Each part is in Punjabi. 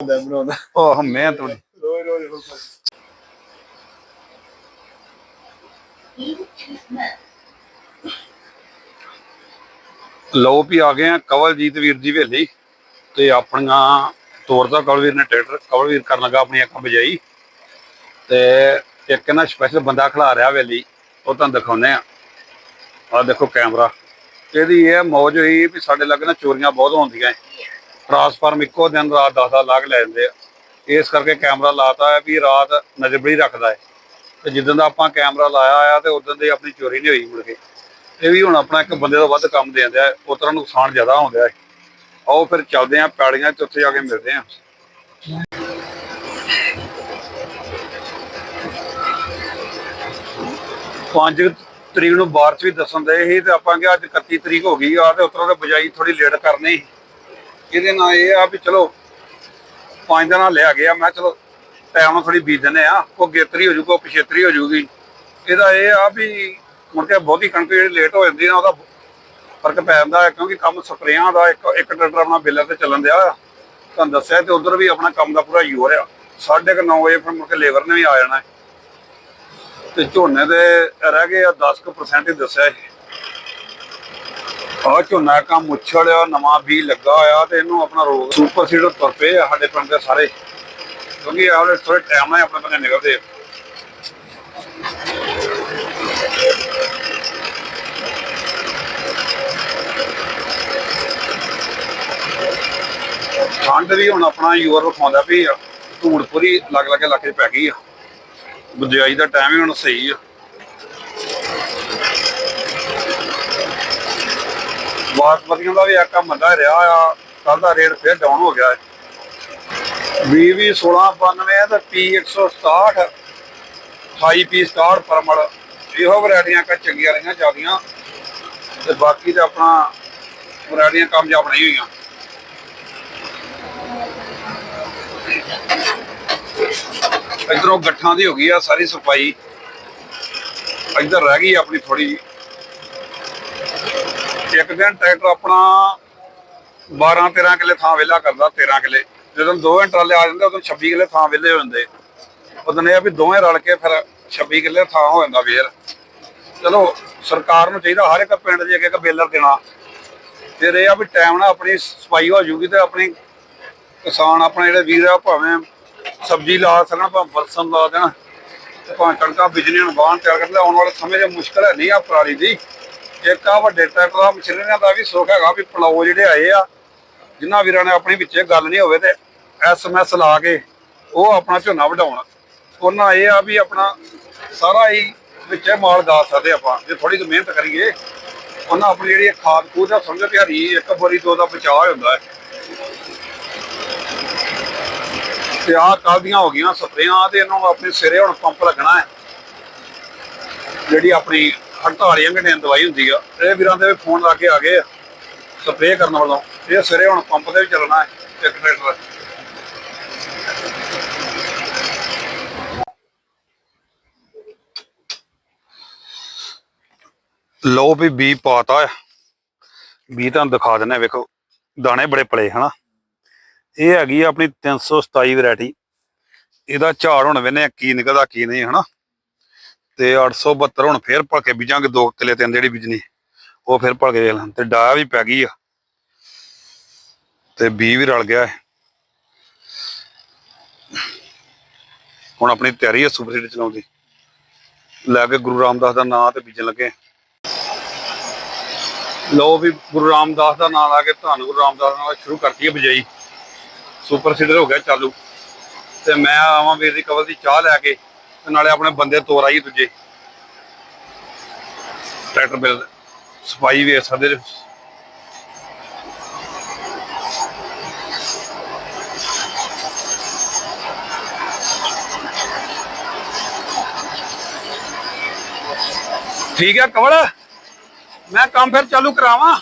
ਹੁੰਦਾ ਬਣਾਉਂਦਾ ਉਹ ਰੋਜ਼ ਰੋਜ਼ ਲਓ ਵੀ ਆ ਗਏ ਆ ਕਵਲਜੀਤ ਵੀਰ ਦੀ ਹਵੇਲੀ ਤੇ ਆਪਣੀਆਂ ਤੋਰਦਾ ਕਵਲਵੀਰ ਨੇ ਟਰੈਕਟਰ ਕਵਲਵੀਰ ਕਰਨ ਲੱਗਾ ਆਪਣੀ ਅੱਖਾਂ ਬਜਾਈ। ਤੇ ਇੱਕ ਨਾ ਸਪੈਸ਼ਲ ਬੰਦਾ ਖੜਾ ਰਿਹਾ ਹਵੇਲੀ ਉਹ ਤੁਹਾਨੂੰ ਦਿਖਾਉਂਦੇ ਆ। ਆ ਦੇਖੋ ਕੈਮਰਾ। ਇਹਦੀ ਇਹ ਮੌਜ ਹੋਈ ਵੀ ਸਾਡੇ ਲੱਗੇ ਨਾ ਚੋਰੀਆਂ ਬਹੁਤ ਹੁੰਦੀਆਂ ਟਰਾਂਸਫਾਰਮ ਇੱਕੋ ਦਿਨ ਰਾਤ 10 10 ਲੱਖ ਲੈ ਜਾਂਦੇ ਆ। ਇਸ ਕਰਕੇ ਕੈਮਰਾ ਲਾਤਾ ਹੈ ਵੀ ਰਾਤ ਨਜ਼ਰਬੜੀ ਰੱਖਦਾ ਹੈ। ਤੇ ਜਿੱਦਾਂ ਦਾ ਆਪਾਂ ਕੈਮਰਾ ਲਾਇਆ ਆ ਤੇ ਉਦੋਂ ਦੀ ਆਪਣੀ ਚੋਰੀ ਨਹੀਂ ਹੋਈ ਮੁੜ ਕੇ। ਇਹ ਵੀ ਹੁਣ ਆਪਣਾ ਇੱਕ ਬੰਦੇ ਦਾ ਵੱਧ ਕੰਮ ਦੇ ਦਿੰਦਾ ਉਸ ਤਰ੍ਹਾਂ ਨੁਕਸਾਨ ਜ਼ਿਆਦਾ ਹੁੰਦਾ ਹੈ। ਆਓ ਫਿਰ ਚੱਲਦੇ ਆਂ ਪੈੜੀਆਂ ਤੇ ਉੱਥੇ ਜਾ ਕੇ ਮਿਲਦੇ ਆਂ ਪੰਜ ਤਰੀਕ ਨੂੰ ਬਾਰਿਸ਼ ਵੀ ਦੱਸਣ ਦੇ ਸੀ ਤੇ ਆਪਾਂ ਕਿਹਾ ਅੱਜ 31 ਤਰੀਕ ਹੋ ਗਈ ਆ ਤੇ ਉਤਰੋਂ ਦੇ ਬਜਾਈ ਥੋੜੀ ਲੇਟ ਕਰਨੀ ਸੀ। ਇਹਦੇ ਨਾਲ ਇਹ ਆ ਵੀ ਚਲੋ ਪੰਜ ਦਿਨਾਂ ਲਿਆ ਗਿਆ, ਮੈਂ ਕਿਹਾ ਚਲੋ ਟਾਈਮ ਨਾਲ ਥੋੜੀ ਬੀਜ ਦਿੰਦੇ ਆ, ਉਹ ਗੇਤਰੀ ਹੋ ਜੂਗਾ ਉਹ ਪਿਛੇਤਰੀ ਹੋ ਜੂਗੀ ਇਹਦਾ ਇਹ ਆ ਵੀ ਮੁੜ ਕੇ ਬਹੁਤੀ ਕਣਕ ਜਿਹੜੀ ਲੇਟ ਹੋ ਜਾਂਦੀ ਨਾ ਉਹਦਾ ਫ਼ਰਕ ਪੈ ਜਾਂਦਾ ਹੈ, ਕਿਉਂਕਿ ਕੰਮ ਸਪਰੇਆਂ ਦਾ ਇੱਕ ਇੱਕ ਟਰੈਕਟਰ ਆਪਣਾ ਬਿੱਲਾਂ ਤੇ ਚੱਲਣ ਦਿਆ ਤੁਹਾਨੂੰ ਦੱਸਿਆ ਤੇ ਉਧਰ ਵੀ ਆਪਣਾ ਕੰਮ ਦਾ ਪੂਰਾ ਯੋਰ ਆ। ਸਾਢੇ ਕੁ ਨੌ ਵਜੇ ਫਿਰ ਮੁੜ ਕੇ ਲੇਬਰ ਨੇ ਵੀ ਆ ਜਾਣਾ ਤੇ ਝੋਨੇ ਦੇ ਰਹਿ ਗਏ ਆ 10% ਹੀ ਦੱਸਿਆ ਆ ਝੋਨਾ ਕੰਮ ਮੁੱਛੜ ਆ ਨਵਾਂ ਵੀ ਲੱਗਾ ਹੋਇਆ ਤੇ ਇਹਨੂੰ ਆਪਣਾ ਰੋਗ ਸੁਪਰ ਸੀਡਰ ਤੁਰ ਪਏ ਆ ਸਾਡੇ ਪਿੰਡ ਦੇ ਸਾਰੇ। ਕਿਉਂਕਿ ਆਲੇ ਥੋੜੇ ਟਾਈਮ ਨਾਲ ਆਪਣੇ ਬੰਦੇ ਨਿਕਲਦੇ ਆ। ਠੰਡ ਵੀ ਹੁਣ ਆਪਣਾ ਯੂਰ ਵਿਖਾਉਂਦਾ ਵੀ ਧੂੜ ਪੂਰੀ ਲੱਗ ਲੱਗੇ ਲੱਗੇ ਪੈ ਗਈ ਆ। ਬੁਝਾਈ ਦਾ ਟਾਈਮ ਹੀ ਹੁਣ ਸਹੀ ਆ। ਬਾਸਮਤੀਆਂ ਦਾ ਵੀ ਆਕਾ ਮੰਦਾ ਰਿਹਾ ਆ ਕੱਲ ਦਾ ਰੇਟ ਫਿਰ ਡਾਊਨ ਹੋ ਗਿਆ। ਹੈ ਵੀ ਵੀ 1692 ਤੇ ਪੀ 167 28 ਪੀ 67 ਪਰਮਲ। ਇਹੋ ਵੈਰਾਈਟੀਆਂ ਕਾ ਚੰਗੀਆਂ ਰਹੀਆਂ ਜਾਂਦੀਆਂ ਤੇ ਬਾਕੀ ਤਾਂ ਆਪਣਾ ਵੈਰਾਈਟੀਆਂ ਕਾਮਯਾਬ ਨਹੀਂ ਹੋਈਆਂ। ਇਧਰੋਂ ਗੱਠਾਂ ਦੀ ਹੋ ਗਈ ਆ ਸਾਰੀ ਸਫ਼ਾਈ ਇੱਧਰ ਰਹਿ ਗਈ ਆਪਣੀ ਥੋੜੀ ਇੱਕ ਦਿਨ ਟਰੈਕਟਰ ਆਪਣਾ 12 13 ਕਿੱਲੇ ਥਾਂ ਵਿਹਲਾ ਕਰਦਾ 13 ਕਿੱਲੇ। ਜਦੋਂ ਦੋਵੇਂ ਟਰਾਲੇ ਆ ਜਾਂਦੇ, ਉਦੋਂ 26 ਕਿੱਲੇ ਥਾਂ ਵਿਹਲੇ ਹੋ ਜਾਂਦੇ। ਉਦੋਂ ਇਹ ਆ ਵੀ ਦੋਵੇਂ ਰਲ ਕੇ ਫਿਰ 26 ਕਿੱਲੇ ਥਾਂ ਹੋ ਜਾਂਦਾ ਫੇਰ। ਚਲੋ, ਸਰਕਾਰ ਨੂੰ ਚਾਹੀਦਾ ਹਰ ਇੱਕ ਪਿੰਡ 'ਚ ਇੱਕ ਇੱਕ ਬੇਲਰ ਦੇਣਾ। ਫਿਰ ਇਹ ਆ ਵੀ ਟਾਈਮ ਨਾਲ ਆਪਣੀ ਸਫ਼ਾਈ ਹੋ ਜੂਗੀ ਤੇ ਆਪਣੀ ਕਿਸਾਨ, ਆਪਣੇ ਜਿਹੜੇ ਵੀਰ ਆ ਭਾਵੇਂ ਸਬਜ਼ੀ ਲਾ ਸਕਣ, ਭਾਵੇਂ ਬਰਸਨ ਲਾ ਦੇਣ। ਤੇ ਭਾਵੇਂ ਕਣਕਾਂ ਬਿਜਲੀ ਨੂੰ ਬਾਹਰ ਤਿਆਰ ਕਰ ਲੈ ਆਉਣ ਵਾਲੇ ਸਮੇਂ 'ਚ ਮੁਸ਼ਕਲ ਹੈ ਨਹੀਂ ਆ ਪਰਾਲੀ ਦੀ। ਇੱਕ ਆ ਵੱਡੇ ਟਰੈਕਟਰ ਆ ਮਸ਼ੀਨਰੀਆਂ ਦਾ ਵੀ ਸੁੱਖ ਹੈਗਾ ਵੀ ਪਲਾਓ ਜਿਹੜੇ ਆਏ ਆ, ਜਿਨ੍ਹਾਂ ਵੀਰਾਂ ਨੇ ਆਪਣੀ ਵਿੱਚੇ ਗੱਲ ਨਹੀਂ ਹੋਵੇ ਤੇ ਐਸਐਮਐਸ ਲਾ ਕੇ ਉਹ ਆਪਣਾ ਝੋਨਾ ਵਢਾਉਣ। ਉਹਨਾਂ ਇਹ ਆ ਵੀ ਆਪਣਾ ਸਾਰਾ ਹੀ ਵਿੱਚੇ ਮਾਲ ਗਾ ਸਕਦੇ ਆਪਾਂ, ਜੇ ਥੋੜੀ ਜਿਹੀ ਮਿਹਨਤ ਕਰੀਏ, ਉਹਨਾਂ ਆਪਣੀ ਜਿਹੜੀ ਖਾਦ ਖੂਦ ਦਾ ਸਮਝ ਤਿਆਰੀ, ਇੱਕ ਬੋਰੀ ਦੋ ਦਾ ਬਚਾਅ ਹੁੰਦਾ ਜਾਂਦਾ ਹੈ। ਤੇ ਆਹ ਕੱਲ੍ਹ ਦੀਆਂ ਹੋ ਗਈਆਂ ਸਪਰੇਆਂ ਤੇ ਇਹਨੂੰ ਆਪਣੇ ਸਿਰੇ ਹੁਣ ਪੰਪ ਲੱਗਣਾ ਹੈ। ਜਿਹੜੀ ਆਪਣੀ 48 ਘੰਟਿਆਂ ਦੀ ਦਵਾਈ ਹੁੰਦੀ ਆ। ਇਹ ਵੀਰਾਂ ਦੇ ਫੋਨ ਲਾ ਕੇ ਆ ਗਏ ਆ। ਸਪਰੇਅ ਕਰਨ ਵੱਲੋਂ। ਇਹ ਸਿਰੇ ਹੁਣ ਪੰਪ ਤੇ ਵੀ ਚੱਲਣਾ ਹੈ, ਇੱਕ ਟਰੈਕਟਰ। ਲੋ ਵੀ ਬੀ ਪਾਤਾ ਬੀ ਤੁਹਾਨੂੰ ਦਿਖਾ ਦਿੰਨੇ ਵੇਖੋ, ਦਾਣੇ ਬੜੇ ਪਲੇ, ਹਨਾ? ਇਹ ਹੈਗੀ ਆ ਆਪਣੀ 327 ਵੈਰਾਈਟੀ। ਇਹਦਾ ਝਾੜ ਹੁਣ ਵੇਨੇ ਕੀ ਨਿਕਲਦਾ, ਕੀ ਨਹੀਂ, ਹਨਾ? ਤੇ 872 ਹੁਣ ਫੇਰ ਭਲ ਕੇ ਬੀਜਾਂਗੇ ਦੋ ਕਿਲੇ ਤਿੰਨ ਜਿਹੜੀ ਬੀਜਣੀ ਉਹ ਫੇਰ ਭਲ ਕੇ ਵੇਖ ਲਾਂ, ਤੇ ਡਾਇਆ ਵੀ ਪੈ ਗਈ ਆ। ਤੇ ਬੀ ਵੀ ਰਲ ਗਿਆ ਹੁਣ ਆਪਣੀ ਤਿਆਰੀ ਹੈ ਸੁਪਰ ਸੀਡ ਚਲਾਉਣ ਦੀ। ਲੈ ਕੇ ਗੁਰੂ ਰਾਮਦਾਸ ਦਾ ਨਾਮ ਤੇ ਬੀਜਣ ਲੱਗੇ ਲੋ ਵੀ ਗੁਰੂ ਰਾਮਦਾਸ ਦਾ ਨਾਮ ਲਾ ਕੇ ਧੰਨ ਗੁਰੂ ਰਾਮਦਾਸ ਨਾਲ ਸ਼ੁਰੂ ਕਰਤੀ ਹੈ ਬਜਾਈ। ਸੁਪਰ ਸੀਡਰ ਹੋ ਗਿਆ ਚਾਲੂ। ਤੇ ਮੈਂ ਆਵਾਂ ਵੀਰ ਦੀ ਕਵਲ ਦੀ ਚਾਹ ਲੈ ਕੇ। ਤੇ ਨਾਲੇ ਆਪਣੇ ਬੰਦੇ ਤੋਰ ਆਈ ਦੂਜੇ। ਟਰੈਕਟਰ ਬਿਲ ਸਫ਼ਾਈ ਵੇਖ ਸਕਦੇ ਨੇ। ਠੀਕ ਹੈ ਕਵਲ? ਮੈਂ ਕੰਮ ਫਿਰ ਚਾਲੂ ਕਰਾਵਾਂ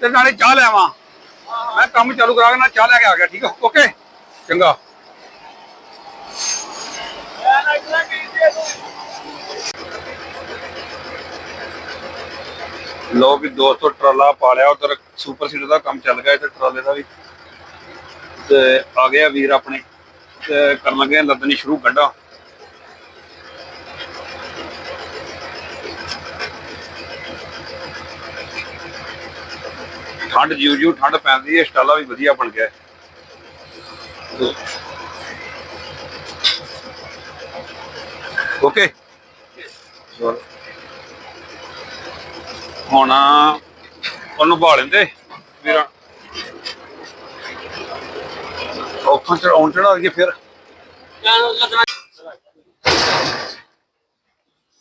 ਤੇ ਨਾਲੇ ਚਾਹ ਲੈਵਾਂ ਮੈਂ ਕੰਮ ਚਾਲੂ ਕਰਾ ਕੇ ਨਾਲ ਚਾਹ ਲੈ ਕੇ ਆ ਗਿਆ, ਠੀਕ ਹੈ ਓਕੇ। ਚੰਗਾ। ਲੋ ਵੀ ਦੋਸਤੋ, ਟਰਾਲਾ ਪਾ ਲਿਆ ਉਧਰ ਸੁਪਰ ਸੀਡਰ ਦਾ ਕੰਮ ਚੱਲ ਗਿਆ ਇੱਥੇ ਟਰਾਲੇ ਦਾ ਵੀ। ਤੇ ਆ ਗਿਆ ਵੀਰ ਆਪਣੇ, ਤੇ ਕਰਨ ਲੱਗੇ ਆ ਲੱਦਣੀ ਸ਼ੁਰੂ ਕੱਢਾ ਠੰਡ ਜਿਉ ਜਿਉ ਠੰਡ ਪੈਂਦੀ ਹੈ, ਸਟਾਲਾ ਵੀ ਵਧੀਆ ਬਣ ਗਿਆ। ਓਕੇ। ਹੁਣ ਉਹਨੂੰ ਭਾ ਲੈਂਦੇ, ਵੀਰਾਂ। ਔਖਾਂ ਚ ਆਉਣ ਚੜਾ ਕੇ ਫਿਰ।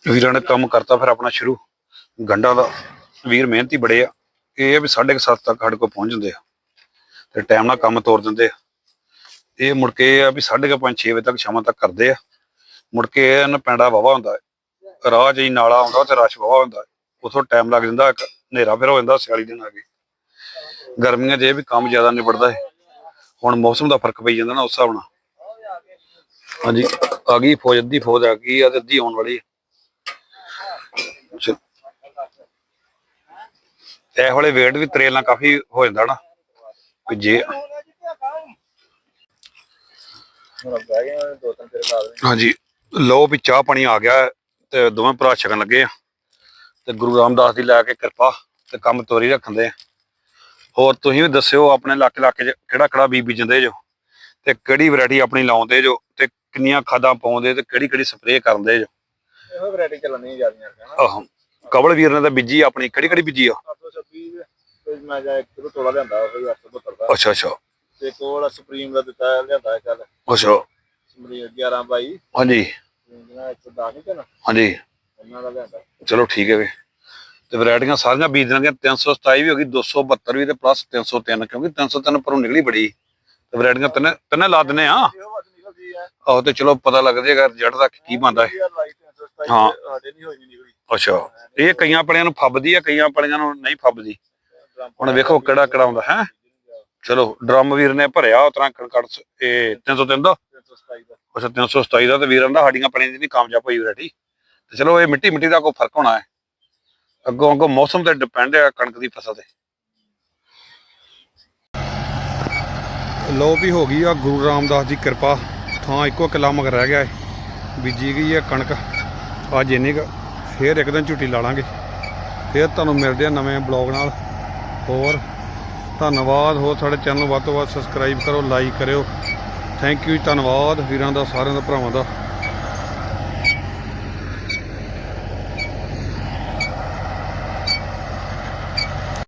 ਵੀਰਾਂ ਨੇ ਕੰਮ ਕਰਤਾ ਫਿਰ ਆਪਣਾ ਸ਼ੁਰੂ। ਗੰਡਾ ਦਾ ਵੀਰ ਮਿਹਨਤੀ ਬੜੇ ਆ। ਇਹ ਆ ਵੀ 7:30 ਤੱਕ ਸਾਡੇ ਕੋਲ ਪਹੁੰਚ ਜਾਂਦੇ ਆ। ਤੇ ਟਾਈਮ ਨਾਲ ਕੰਮ ਤੋਰ ਦਿੰਦੇ ਆ। ਇਹ ਮੁੜ ਕੇ ਇਹ ਆ ਵੀ 5:30 6 ਵਜੇ ਤੱਕ ਸ਼ਾਮਾਂ ਤੱਕ ਕਰਦੇ ਆ। ਮੁੜ ਕੇ ਇਹਨਾਂ ਪੈਂਡਾ ਵਾਵਾ ਹੁੰਦਾ ਹੈ। ਰਾਹ ਹੀ ਨਾਲਾ ਆਉਂਦਾ ਤੇ ਰਸ਼ ਵਾਵਾ ਹੁੰਦਾ ਹੈ। ਉਥੋਂ ਟਾਈਮ ਲੱਗ ਜਾਂਦਾ ਹਨੇਰਾ ਫਿਰ ਹੋ ਜਾਂਦਾ ਸਿਆਲੀ ਦਿਨ ਆ ਗਏ। ਗਰਮੀਆਂ 'ਚ ਇਹ ਵੀ ਕੰਮ ਜ਼ਿਆਦਾ ਨਿਬੜਦਾ ਹੈ। ਹੁਣ ਮੌਸਮ ਦਾ ਫ਼ਰਕ ਪਈ ਜਾਂਦਾ ਨਾ ਉਸ ਹਿਸਾਬ ਨਾਲ। ਹਾਂਜੀ ਆ ਗਈ ਫੌਜ ਅੱਧੀ ਫੌਜ ਆ ਗਈ ਆ ਤੇ ਅੱਧੀ ਆਉਣ ਵਾਲੀ ਹੈ ਇਹ ਵਾਲੇ ਵੇਟ ਵੀ ਤਰੇਲ ਨਾਲ ਕਾਫੀ ਹੋ ਜਾਂਦਾ ਨਾ। ਜੇ ਹਾਂਜੀ। ਲੋ ਵੀ ਚਾਹ ਪਾਣੀ ਆ ਗਿਆ ਤੇ ਦੋਵੇਂ ਭਰਾ ਛਕਣ ਲੱਗੇ ਆ। ਤੇ ਗੁਰੂ ਰਾਮਦਾਸ ਦੀ ਲੈ ਕੇ ਕਿਰਪਾ ਤੇ ਕੰਮ ਤੋਰੀ ਰੱਖਦੇ ਆ। ਹੋਰ ਤੁਸੀਂ ਵੀ ਦੱਸਿਓ ਆਪਣੇ ਇਲਾਕੇ ਇਲਾਕੇ 'ਚ ਕਿਹੜਾ ਕਿਹੜਾ ਬੀਜ ਬੀਜਦੇ ਜੋ ਤੇ ਕਿਹੜੀ ਵੈਰਾਈਟੀ ਆਪਣੀ ਲਾਉਂਦੇ ਜੋ ਤੇ ਕਿੰਨੀਆਂ ਖਾਦਾਂ ਪਾਉਂਦੇ ਤੇ ਕਿਹੜੀ ਕਿਹੜੀ ਸਪਰੇਅ ਕਰਦੇ ਜੋ। ਇਹੋ ਵੈਰਾਈਟੀ ਚੱਲਣੀ ਜਾਂਦੀਆਂ ਆਹੋ। ਕਬਲ ਵੀਰ ਨੇ ਤਾਂ ਬੀਜੀ ਆਪਣੀ ਕਿਹੜੀ ਕਿਹੜੀ ਬੀਜੀ ਆ? 826 ਤੇ ਮੈਂ ਜਾ ਇੱਕ ਕਿਲੋ ਤੋਲਾ ਲਿਆਂਦਾ ਉਹ 872 ਦਾ। ਅੱਛਾ ਅੱਛਾ। ਤੇ ਕੋਲ ਸੁਪਰੀਮ ਦਾ ਦਿੱਤਾ ਲਿਆਂਦਾ ਕੱਲ ਅੱਛਾ। ਸੁਪਰੀਮ 11 ਬਾਈ। ਹਾਂਜੀ। ਜਿਹੜਾ 110 ਨਹੀਂ ਕਿ ਨਾ ਹਾਂਜੀ। ਉਹਨਾਂ ਦਾ ਲਿਆਂਦਾ। ਚਲੋ ਠੀਕ ਹੈ ਵੇ। ਤੇ ਵੈਰਾਈਟੀਆਂ ਸਾਰੀਆਂ ਬੀਜ ਦੇਣਗੇ 327 ਵੀ ਹੋ ਗਈ 272 ਵੀ ਤੇ ਪਲੱਸ 303 ਕਿਉਂਕਿ 303 ਪਰੋਂ ਨਿਕਲੀ ਬੜੀ। ਤੇ ਵੈਰਾਈਟੀਆਂ ਤਿੰਨੇ ਤਿੰਨੇ ਲਾ ਦਿੰਨੇ ਆ। ਆਹੋ ਤੇ ਚਲੋ ਪਤਾ ਲੱਗ ਜਾਏਗਾ ਰਿਜ਼ਲਟ ਦਾ ਕੀ ਬੰਦਾ ਹੈ। ਹਾਂ। ਅੱਛਾ। ਇਹ ਕਈਆਂ ਪੜਿਆਂ ਨੂੰ ਫੱਬਦੀ ਆ ਕਈਆਂ ਪੜਿਆਂ ਨੂੰ ਨਹੀਂ ਫੱਬਦੀ। ਹੁਣ ਵੇਖੋ ਕਿਹੜਾ ਕਿਹੜਾ ਆਉਂਦਾ ਹੈ? ਚਲੋ ਡਰਮ ਵੀਰ ਨੇ ਭਰਿਆ ਉਤਰਾ ਕਣਕੜ ਇਹ 303 ਦਾ। 327 ਦਾ। ਅੱਛਾ 327 ਦਾ ਤੇ ਵੀਰਾਂ ਦਾ ਸਾਡੀਆਂ ਪੜੀਆਂ ਦੀ ਨਹੀਂ ਕਾਮਯਾਬ ਹੋਈ ਵੈਰਾਈਟੀ ਤੇ ਚਲੋ ਇਹ ਮਿੱਟੀ ਮਿੱਟੀ ਦਾ ਕੋਈ ਫ਼ਰਕ ਹੋਣਾ ਹੈ। ਅੱਗੋਂ ਅੱਗੋਂ ਮੌਸਮ ਤੇ ਡਿਪੈਂਡ ਹੈ ਕਣਕ ਦੀ ਫਸਲ ਤੇ। ਲੋ ਵੀ ਹੋ ਗਈ ਆ ਗੁਰੂ ਰਾਮਦਾਸ ਦੀ ਕਿਰਪਾ। ਥਾਂ ਇੱਕੋ ਕਿੱਲਾ ਮਗਰ ਰਹਿ ਗਿਆ ਹੈ ਬੀਜੀ ਗਈ ਹੈ ਕਣਕ। ਅੱਜ ਇੰਨੀ ਕੁ ਫੇਰ ਇੱਕ ਦਿਨ ਝੁੱਟੀ ਲਾ ਲਾਂਗੇ। ਫੇਰ ਤੁਹਾਨੂੰ ਮਿਲਦੇ ਆ ਨਵੇਂ ਬਲੌਗ ਨਾਲ। ਹੋਰ ਧੰਨਵਾਦ। ਹੋਰ ਸਾਡੇ ਚੈਨਲ ਨੂੰ ਵੱਧ ਤੋਂ ਵੱਧ ਸਬਸਕ੍ਰਾਈਬ ਕਰੋ ਲਾਈਕ ਕਰਿਓ। ਥੈਂਕ ਯੂ ਧੰਨਵਾਦ ਵੀਰਾਂ ਦਾ ਸਾਰਿਆਂ ਦਾ ਭਰਾਵਾਂ ਦਾ।